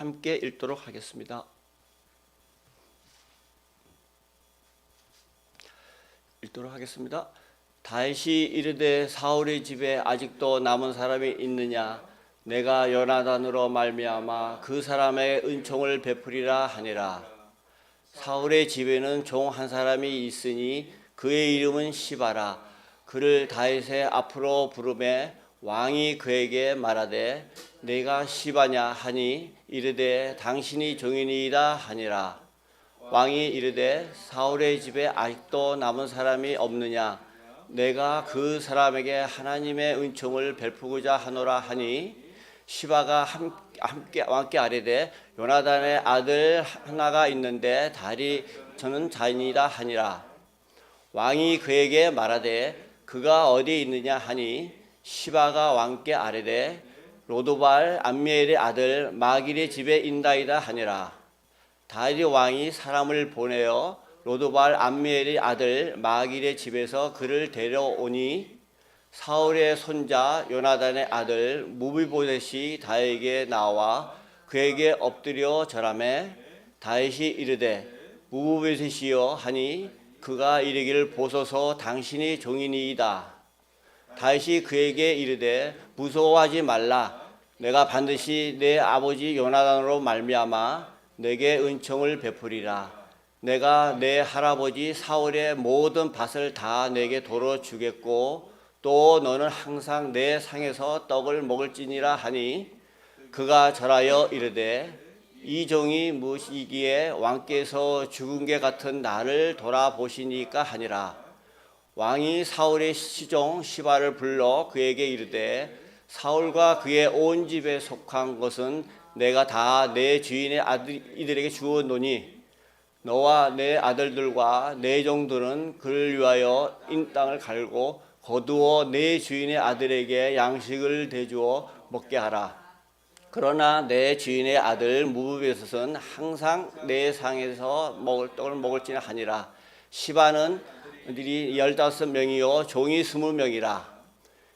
함께 읽도록 하겠습니다. 읽도록 하겠습니다. 다윗이 이르되 사울의 집에 아직도 남은 사람이 있느냐 내가 요나단으로 말미암아 그 사람의 은총을 베풀이라 하니라 사울의 집에는 종 한 사람이 있으니 그의 이름은 시바라 그를 다윗의 앞으로 부르매 왕이 그에게 말하되 내가 시바냐 하니 이르되 당신이 종이니이다 하니라. 왕이 이르되 사울의 집에 아직도 남은 사람이 없느냐? 내가 그 사람에게 하나님의 은총을 베푸고자 하노라 하니. 시바가 함- 함께 왕께 아뢰되 요나단의 아들 하나가 있는데 다리 저는 자인이다 하니라. 왕이 그에게 말하되 그가 어디 있느냐 하니 시바가 왕께 아뢰되 로도발 암미엘의 아들 마길의 집에 인다이다 하니라. 다윗 왕이 사람을 보내어 로도발 암미엘의 아들 마길의 집에서 그를 데려오니 사울의 손자 요나단의 아들 무비보셋이 다윗에게 나와 그에게 엎드려 절하매 다윗이 이르되 무비보셋이여 하니 그가 이르기를 보소서 당신이 종이니이다 다윗이 그에게 이르되 무서워하지 말라. 내가 반드시 내 아버지 요나단으로 말미암아 내게 은총을 베푸리라. 내가 내 할아버지 사울의 모든 밭을 다 내게 도로 주겠고 또 너는 항상 내 상에서 떡을 먹을지니라 하니 그가 절하여 이르되 이 종이 무엇이기에 왕께서 죽은 게 같은 나를 돌아보시니까 하니라 왕이 사울의 시종 시바를 불러 그에게 이르되 사울과 그의 온 집에 속한 것은 내가 다 내 주인의 아들 이들에게 주었노니 너와 내 아들들과 내 종들은 그를 위하여 인 땅을 갈고 거두어 내 주인의 아들에게 양식을 대주어 먹게 하라. 그러나 내 주인의 아들 무브벳은 항상 내 상에서 먹을 떡을 먹을지는 하니라. 시바는 들이 열다섯 명이요 종이 스무 명이라.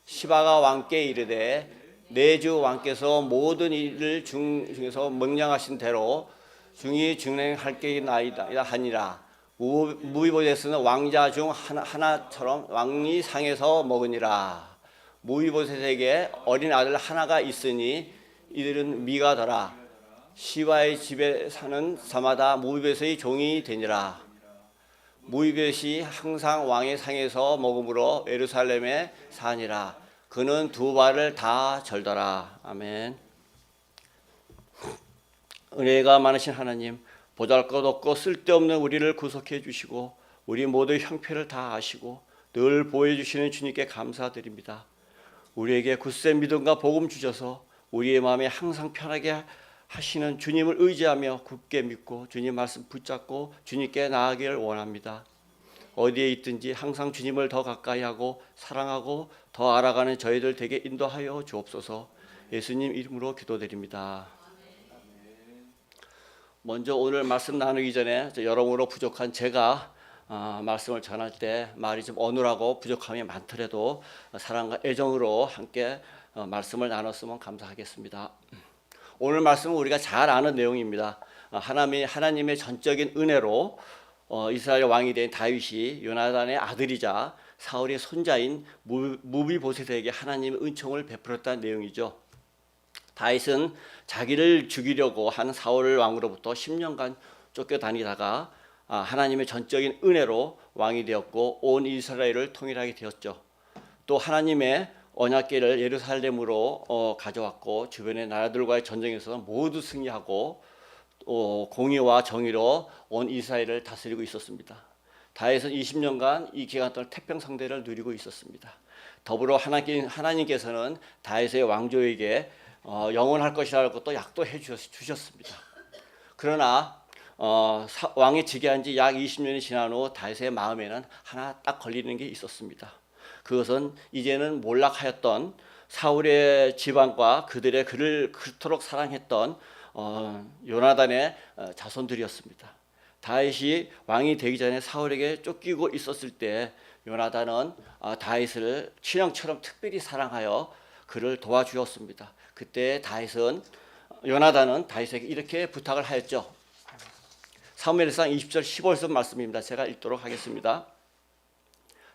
시바가 왕께 이르되 내주 왕께서 모든 일을 중, 중에서 명령하신 대로 중이 중행할 게 나이다 하니라. 무- 무이보셋은 왕자 중 하나, 하나 처럼 왕이 상에서 먹으니라. 무이보셋에게 어린 아들 하나가 있으니 이들은 미가 더라. 시바의 집에 사는 사마다 무이보셋의 종이 되니라. 무이벳이 항상 왕의 상에서 먹음으로 예루살렘에 사니라. 그는 두 발을 다 절더라. 아멘. 은혜가 많으신 하나님, 보잘것없고 쓸데없는 우리를 구속해 주시고 우리 모두 형편을 다 아시고 늘 보여 주시는 주님께 감사드립니다. 우리에게 굳센 믿음과 복음 주셔서 우리의 마음에 항상 편하게 하시는 주님을 의지하며 굳게 믿고 주님 말씀 붙잡고 주님께 나아가기를 원합니다. 어디에 있든지 항상 주님을 더 가까이 하고 사랑하고 더 알아가는 저희들 되게 인도하여 주옵소서. 예수님 이름으로 기도드립니다. 먼저 오늘 말씀 나누기 전에 저 여러모로 부족한 제가 아, 말씀을 전할 때 말이 좀 어눌하고 부족함이 많더라도 사랑과 애정으로 함께 어, 말씀을 나눴으면 감사하겠습니다. 오늘 말씀은 우리가 잘 아는 내용입니다. 어, 하나님의 하나님의 전적인 은혜로 어, 이스라엘 왕이 된 다윗이 요나단의 아들이자 사울의 손자인 무- 무비보셋에게 하나님의 은총을 베풀었다는 내용이죠. 다윗은 자기를 죽이려고 한 사울 왕으로부터 10년간 쫓겨다니다가 아, 하나님의 전적인 은혜로 왕이 되었고 온 이스라엘을 통일하게 되었죠. 또 하나님의 언약궤를 예루살렘으로 어, 가져왔고 주변의 나라들과의 전쟁에서 모두 승리하고 어, 공의와 정의로 온 이스라엘을 다스리고 있었습니다. 다윗은 20년간 이 기간 동안 태평성대를 누리고 있었습니다. 더불어 하나님, 하나님께서는 다윗의 왕조에게 어, 영원할 것이라고 또 약도해 주셨, 주셨습니다. 그러나 어, 사- 왕이 즉위한 지 약 20년이 지난 후 다윗의 마음에는 하나 딱 걸리는 게 있었습니다. 그것은 이제는 몰락하였던 사울의 집안과 그들의 그를 그토록 사랑했던 어, 요나단의 어, 자손들이었습니다. 다윗이 왕이 되기 전에 사울에게 쫓기고 있었을 때 요나단은 어, 다윗을 친형처럼 특별히 사랑하여 그를 도와주었습니다. 그때 다윗은 요나단은 다윗에게 이렇게 부탁을 하였죠. 사무엘상 20절 15절 말씀입니다. 제가 읽도록 하겠습니다.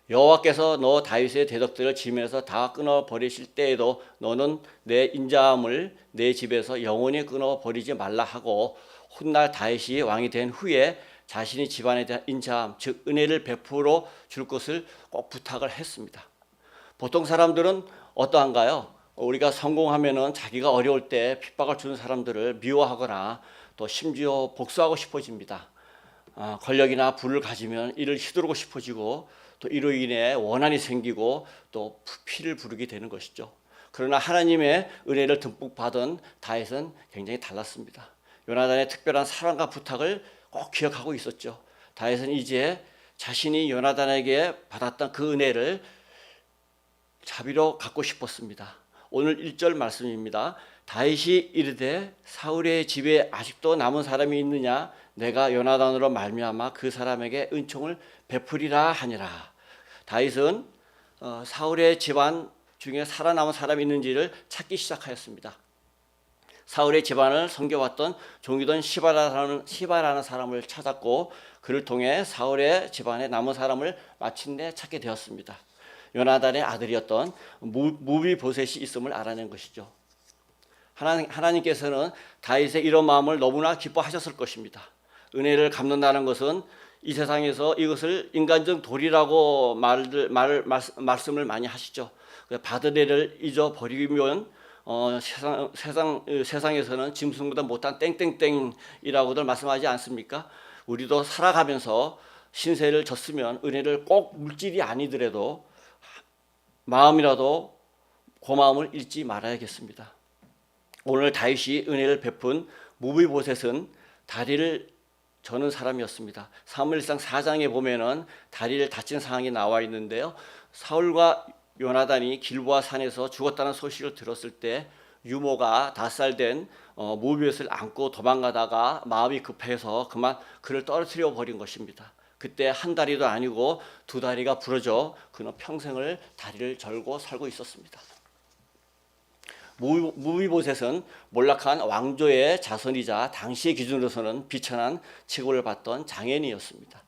여호와께서 너 다윗의 대적들을 지면에서 다 끊어 버리실 때에도 너는 내 인자함을 내 집에서 영원히 끊어 버리지 말라 하고 훗날 다윗이 왕이 된 후에 자신이 집안에 대한 인자함 즉 은혜를 베풀어 줄 것을 꼭 부탁을 했습니다. 보통 사람들은 어떠한가요? 우리가 성공하면은 자기가 어려울 때 핍박을 주는 사람들을 미워하거나 또 심지어 복수하고 싶어집니다. 아, 권력이나 부를 가지면 이를 휘두르고 싶어지고 또 이로 인해 원한이 생기고 또 피를 부르게 되는 것이죠. 그러나 하나님의 은혜를 듬뿍 받은 다윗은 굉장히 달랐습니다. 요나단의 특별한 사랑과 부탁을 꼭 기억하고 있었죠. 다윗은 이제 자신이 요나단에게 받았던 그 은혜를 자비로 갖고 싶었습니다. 오늘 1절 말씀입니다. 다윗이 이르되 사울의 집에 아직도 남은 사람이 있느냐 내가 요나단으로 말미암아 그 사람에게 은총을 베풀이라 하니라. 다윗은 어, 사울의 집안 중에 살아남은 사람이 있는지를 찾기 시작하였습니다. 사울의 집안을 섬겨왔던 종이던 시바라는 시바라는 사람을 찾았고 그를 통해 사울의 집안에 남은 사람을 마침내 찾게 되었습니다. 요나단의 아들이었던 무- 무비보셋이 있음을 알아낸 것이죠. 하나님, 하나님께서는 다윗의 이런 마음을 너무나 기뻐하셨을 것입니다. 은혜를 갚는다는 것은 이 세상에서 이것을 인간적 도리라고 말들, 말, 말, 말씀을 많이 하시죠. 그 받은 애를 잊어버리면 어, 세상, 세상, 어, 세상에서는 짐승보다 못한 땡땡땡이라고들 말씀하지 않습니까? 우리도 살아가면서 신세를 졌으면 은혜를 꼭 물질이 아니더라도 마음이라도 고마움을 잃지 말아야겠습니다. 오늘 다윗이 은혜를 베푼 무비보셋은 다리를 저는 사람이었습니다. 사무엘상 4장에 보면은 다리를 다친 상황이 나와 있는데요. 사울과 요나단이 길보아 산에서 죽었다는 소식을 들었을 때 유모가 다살된 어, 무비벳을 안고 도망가다가 마음이 급해서 그만 그를 떨어뜨려 버린 것입니다. 그때 한 다리도 아니고 두 다리가 부러져 그는 평생을 다리를 절고 살고 있었습니다. 무- 무비보셋은 몰락한 왕조의 자손이자 당시의 기준으로서는 비천한 취급을 받던 장애인이었습니다.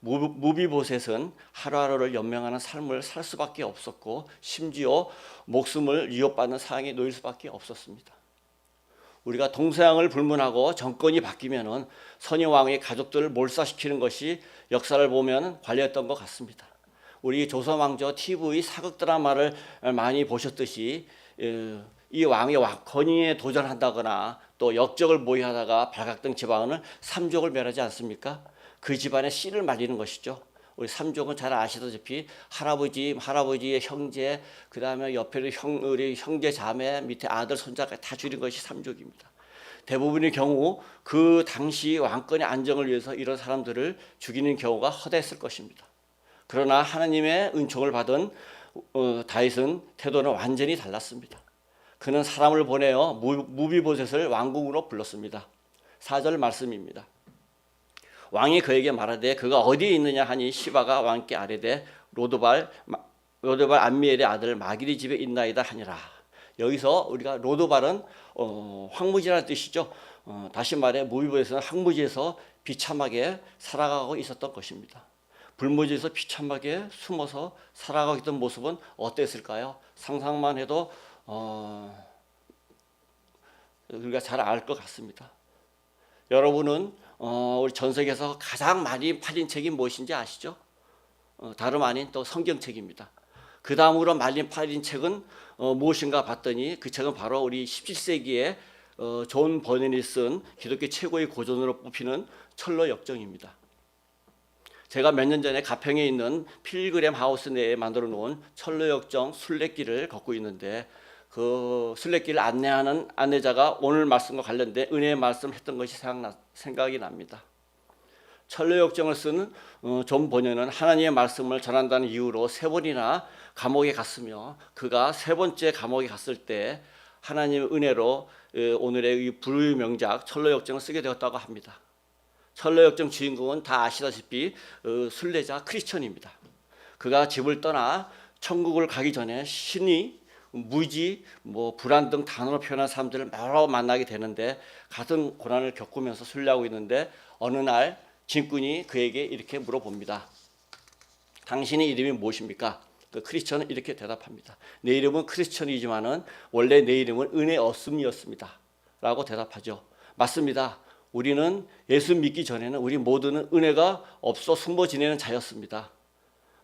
무- 무비보셋은 하루하루를 연명하는 삶을 살 수밖에 없었고 심지어 목숨을 위협받는 상황에 놓일 수밖에 없었습니다. 우리가 동서양을 불문하고 정권이 바뀌면은 선희 왕의 가족들을 몰살시키는 것이 역사를 보면 관례였던 것 같습니다. 우리 조선 왕조 TV 사극 드라마를 많이 보셨듯이 에, 이 왕의 와- 권위에 도전한다거나 또 역적을 모의하다가 발각된 지방은 삼족을 멸하지 않습니까? 그 집안의 씨를 말리는 것이죠. 우리 삼족은 잘 아시다시피 할아버지, 할아버지의 형제, 그 다음에 옆에 형, 우리 형제 자매, 밑에 아들, 손자까지 다 줄인 것이 삼족입니다. 대부분의 경우 그 당시 왕권의 안정을 위해서 이런 사람들을 죽이는 경우가 허다했을 것입니다. 그러나 하나님의 은총을 받은 어, 다윗은 태도는 완전히 달랐습니다. 그는 사람을 보내어 무- 무비보셋을 왕궁으로 불렀습니다. 4절 말씀입니다. 왕이 그에게 말하되 그가 어디에 있느냐 하니 시바가 왕께 아뢰되 로드발 마- 로드발 안미엘의 아들 마기리 집에 있나이다 하니라. 여기서 우리가 로드발은 어, 황무지라는 뜻이죠. 어, 다시 말해 무비보에서는 황무지에서 비참하게 살아가고 있었던 것입니다. 불무지에서 비참하게 숨어서 살아가고 있던 모습은 어땠을까요? 상상만 해도 어, 우리가 잘 알 것 같습니다. 여러분은 어, 우리 전 세계에서 가장 많이 팔린 책이 무엇인지 아시죠? 어, 다름 아닌 또 성경책입니다. 그 다음으로 말린 팔린 책은 어, 무엇인가 봤더니 그 책은 바로 우리 17세기에 어, 존 버nen이 쓴 기독교 최고의 고전으로 뽑히는 철로 역정입니다. 제가 몇 년 전에 가평에 있는 필그램 하우스 내에 만들어 놓은 철로 역정 순례길을 걷고 있는데 그 순례길을 안내하는 안내자가 오늘 말씀과 관련된 은혜의 말씀 했던 것이 생각나, 생각이 납니다. 철로 역정을 쓰는 어, 존 번연은 하나님의 말씀을 전한다는 이유로 세 번이나 감옥에 갔으며 그가 세 번째 감옥에 갔을 때 하나님의 은혜로 에, 오늘의 이 불의 명작 철로 역정을 쓰게 되었다고 합니다. 철로 역정 주인공은 다 아시다시피 어, 순례자 크리스천입니다. 그가 집을 떠나 천국을 가기 전에 신이 무지, 뭐 불안 등 단어로 표현한 사람들을 여러 만나게 되는데 같은 고난을 겪으면서 순례하고 있는데 어느 날 진꾼이 그에게 이렇게 물어봅니다. 당신의 이름이 무엇입니까? 그 크리스천은 이렇게 대답합니다. 내 이름은 크리스천이지만은 원래 내 이름은 은혜 없음이었습니다. 라고 대답하죠. 맞습니다. 우리는 예수 믿기 전에는 우리 모두는 은혜가 없어 숨어 지내는 자였습니다.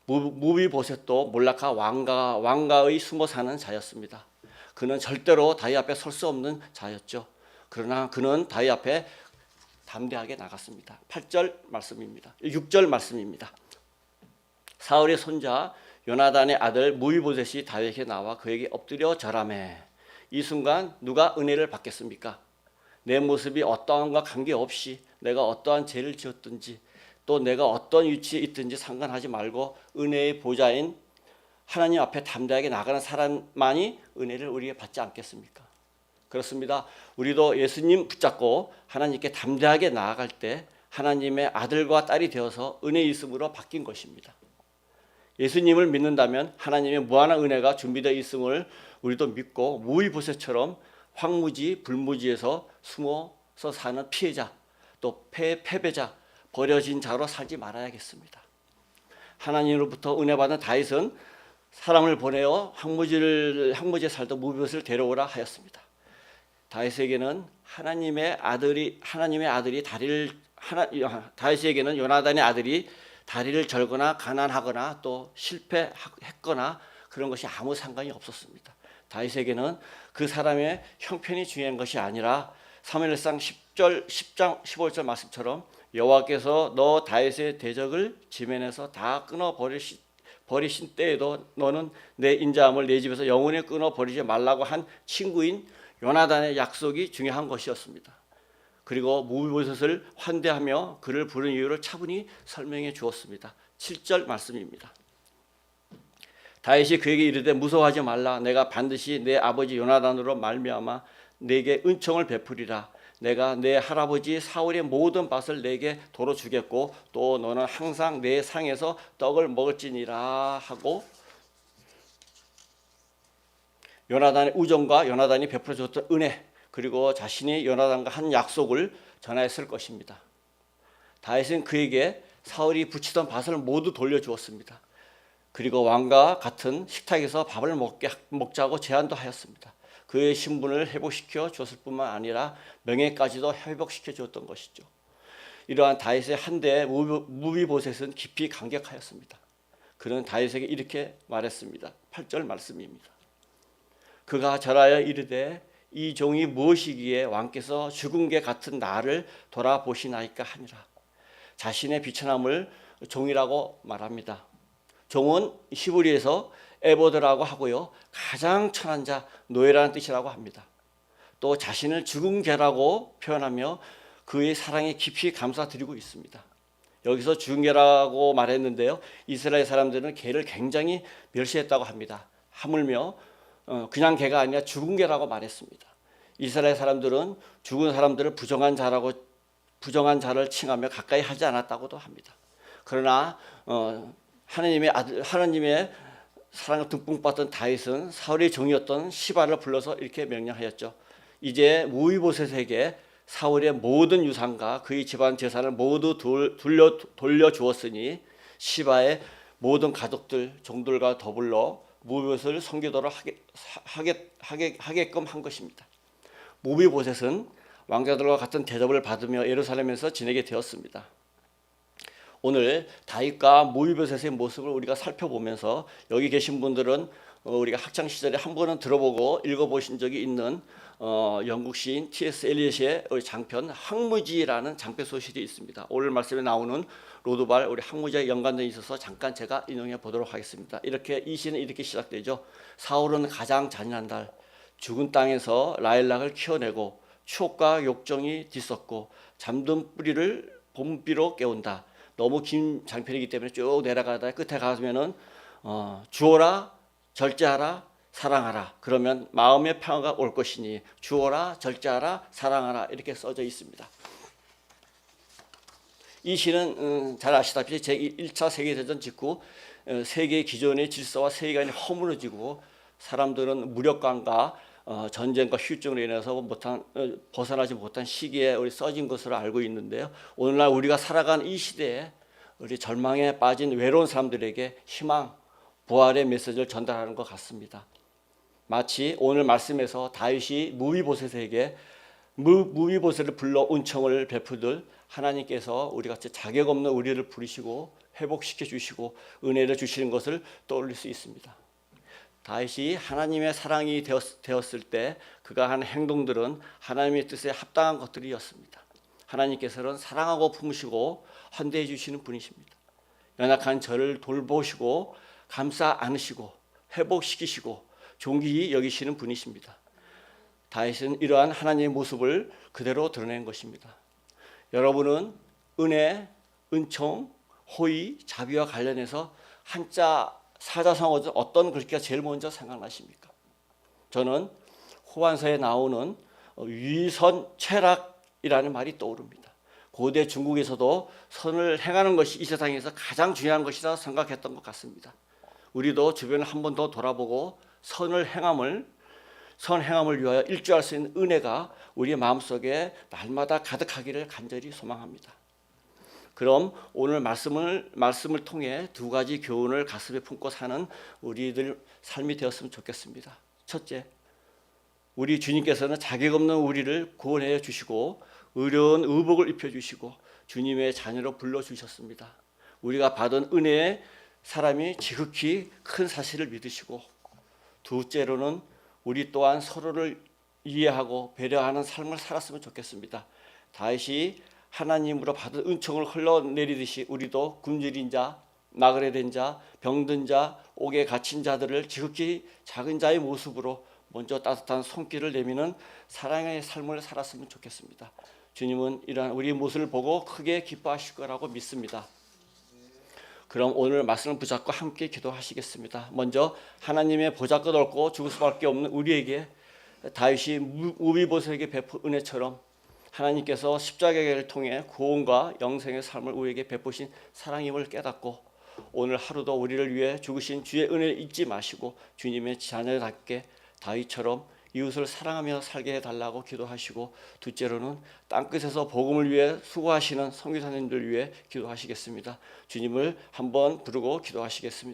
무- 무비보셋도 몰라카 왕가 왕가의 숨어 사는 자였습니다. 그는 절대로 다윗 앞에 설 수 없는 자였죠. 그러나 그는 다윗 앞에 담대하게 나갔습니다. 8절 말씀입니다. 6절 말씀입니다. 사울의 손자 요나단의 아들 무비보셋이 다윗에게 나와 그에게 엎드려 절하매 이 순간 누가 은혜를 받겠습니까? 내 모습이 어떠한과 관계없이 내가 어떠한 죄를 지었든지 또 내가 어떤 위치에 있든지 상관하지 말고 은혜의 보좌인 하나님 앞에 담대하게 나가는 사람만이 은혜를 우리에게 받지 않겠습니까? 그렇습니다. 우리도 예수님 붙잡고 하나님께 담대하게 나아갈 때 하나님의 아들과 딸이 되어서 은혜 있음으로 바뀐 것입니다. 예수님을 믿는다면 하나님의 무한한 은혜가 준비되어 있음을 우리도 믿고 무위보세처럼 황무지 불무지에서 숨어서 사는 피해자 또 패, 패배자 버려진 자로 살지 말아야겠습니다. 하나님으로부터 은혜 받은 다윗은 사람을 보내어 황무지를 황무지에 살던 무비옷을 데려오라 하였습니다. 다윗에게는 하나님의 아들이 하나님의 아들이 다리를 하나 다윗에게는 요나단의 아들이 다리를 절거나 가난하거나 또 실패했거나 그런 것이 아무 상관이 없었습니다. 다윗에게는 그 사람의 형편이 중요한 것이 아니라 사무엘상 10절 10장 15절 말씀처럼 여호와께서 너 다윗의 대적을 지면에서 다 끊어 버리시 버리신 때에도 너는 내 인자함을 내 집에서 영원히 끊어 버리지 말라고 한 친구인 요나단의 약속이 중요한 것이었습니다. 그리고 무비보셋을 환대하며 그를 부른 이유를 차분히 설명해 주었습니다. 7절 말씀입니다. 다윗이 그에게 이르되 무서워하지 말라 내가 반드시 내 아버지 요나단으로 말미암아 내게 은총을 베푸리라 내가 내 할아버지 사울의 모든 밭을 내게 도로 주겠고 또 너는 항상 내 상에서 떡을 먹을지니라 하고 요나단의 우정과 요나단이 베풀어 줬던 은혜 그리고 자신이 요나단과 한 약속을 전하였을 것입니다. 다윗은 그에게 사울이 붙이던 밭을 모두 돌려주었습니다. 그리고 왕과 같은 식탁에서 밥을 먹게, 먹자고 제안도 하였습니다. 그의 신분을 회복시켜 줬을 뿐만 아니라 명예까지도 회복시켜 주었던 것이죠. 이러한 다윗의 한대 무비보셋은 깊이 감격하였습니다. 그는 다윗에게 이렇게 말했습니다. 8절 말씀입니다. 그가 절하여 이르되 이 종이 무엇이기에 왕께서 죽은 게 같은 나를 돌아보시나이까 하니라. 자신의 비천함을 종이라고 말합니다. 종은 히브리에서 에보드라고 하고요. 가장 천한 자, 노예라는 뜻이라고 합니다. 또 자신을 죽은 개라고 표현하며 그의 사랑에 깊이 감사드리고 있습니다. 여기서 죽은 개라고 말했는데요. 이스라엘 사람들은 개를 굉장히 멸시했다고 합니다. 하물며 어, 그냥 개가 아니라 죽은 개라고 말했습니다. 이스라엘 사람들은 죽은 사람들을 부정한 자라고 부정한 자를 칭하며 가까이 하지 않았다고도 합니다. 그러나 어, 하나님의 아들 하나님의 사랑을 듬뿍 받던 다윗은 사울의 종이었던 시바를 불러서 이렇게 명령하였죠. 이제 무이보셋에게 사울의 모든 유산과 그의 집안 재산을 모두 돌려 돌려 주었으니 시바의 모든 가족들 종들과 더불어 무비보셋을 섬기도록 하게, 하게, 하게, 하게끔 한 것입니다. 무비보셋은 왕자들과 같은 대접을 받으며 예루살렘에서 지내게 되었습니다. 오늘 다윗과 무비보셋의 모습을 우리가 살펴보면서 여기 계신 분들은 어, 우리가 학창 시절에 한 번은 들어보고 읽어보신 적이 있는 어, 영국 시인 T.S. 엘리엇의 장편 항무지라는 장편 소설이 있습니다. 오늘 말씀에 나오는 로드발 우리 항무지에 연관돼 있어서 잠깐 제가 인용해 보도록 하겠습니다. 이렇게 이 시는 이렇게 시작되죠. 사울은 가장 잔인한 달 죽은 땅에서 라일락을 키워내고 추억과 욕정이 뒤섞고 잠든 뿌리를 봄비로 깨운다. 너무 긴 장편이기 때문에 쭉 내려가다 끝에 가면은 어, 주어라 절제하라 사랑하라 그러면 마음의 평화가 올 것이니 주어라 절제하라 사랑하라 이렇게 써져 있습니다. 이 시는 음, 잘 아시다시피 제 1차 세계대전 직후 어, 세계 기존의 질서와 세계관이 허물어지고 사람들은 무력감과 어, 전쟁과 휴증으로 인해서 못한 어, 벗어나지 못한 시기에 우리 써진 것으로 알고 있는데요. 오늘날 우리가 살아가는 이 시대에 우리 절망에 빠진 외로운 사람들에게 희망, 부활의 메시지를 전달하는 것 같습니다. 마치 오늘 말씀에서 다윗이 무비보셋에게 무, 무비보셋을 불러 은총을 베푸듯 하나님께서 우리 같이 자격 없는 우리를 부르시고 회복시켜 주시고 은혜를 주시는 것을 떠올릴 수 있습니다. 다윗이 하나님의 사랑이 되었, 되었 을 때 그가 한 행동들은 하나님의 뜻에 합당한 것들이었습니다. 하나님께서는 사랑하고 품으시고 헌대해 주시는 분이십니다. 연약한 저를 돌보시고 감싸 안으시고 회복시키시고 존귀히 여기시는 분이십니다. 다윗은 이러한 하나님의 모습을 그대로 드러낸 것입니다. 여러분은 은혜, 은총, 호의, 자비와 관련해서 한자 사자성어 중 어떤 글귀가 제일 먼저 생각나십니까? 저는 호환서에 나오는 위선 최락이라는 말이 떠오릅니다. 고대 중국에서도 선을 행하는 것이 이 세상에서 가장 중요한 것이라 생각했던 것 같습니다. 우리도 주변을 한 번 더 돌아보고 선을 행함을 선 행함을 위하여 일조할 수 있는 은혜가 우리의 마음속에 날마다 가득하기를 간절히 소망합니다. 그럼 오늘 말씀을 말씀을 통해 두 가지 교훈을 가슴에 품고 사는 우리들 삶이 되었으면 좋겠습니다. 첫째, 우리 주님께서는 자격 없는 우리를 구원해 주시고 의로운 의복을 입혀 주시고 주님의 자녀로 불러 주셨습니다. 우리가 받은 은혜의 사람이 지극히 큰 사실을 믿으시고 둘째로는 우리 또한 서로를 이해하고 배려하는 삶을 살았으면 좋겠습니다. 다윗이 하나님으로 받은 은총을 흘러내리듯이 우리도 굶주린 자, 나그네된 자, 병든 자, 옥에 갇힌 자들을 지극히 작은 자의 모습으로 먼저 따뜻한 손길을 내미는 사랑의 삶을 살았으면 좋겠습니다. 주님은 이러한 우리의 모습을 보고 크게 기뻐하실 거라고 믿습니다. 그럼 오늘 말씀을 붙잡고 함께 기도하시겠습니다. 먼저 하나님의 보잘것 없고 죽을 수밖에 없는 우리에게 다윗이 우비보스에게 베푼 은혜처럼 하나님께서 십자가를 통해 구원과 영생의 삶을 우리에게 베푸신 사랑임을 깨닫고 오늘 하루도 우리를 위해 죽으신 주의 은혜를 잊지 마시고 주님의 자녀답게 다윗처럼 이웃을 사랑하며 살게 해달라고 기도하시고 둘째로는 땅끝에서 복음을 위해 수고하시는 선교사님들 위해 기도하시겠습니다. 주님을 한번 부르고 기도하시겠습니다.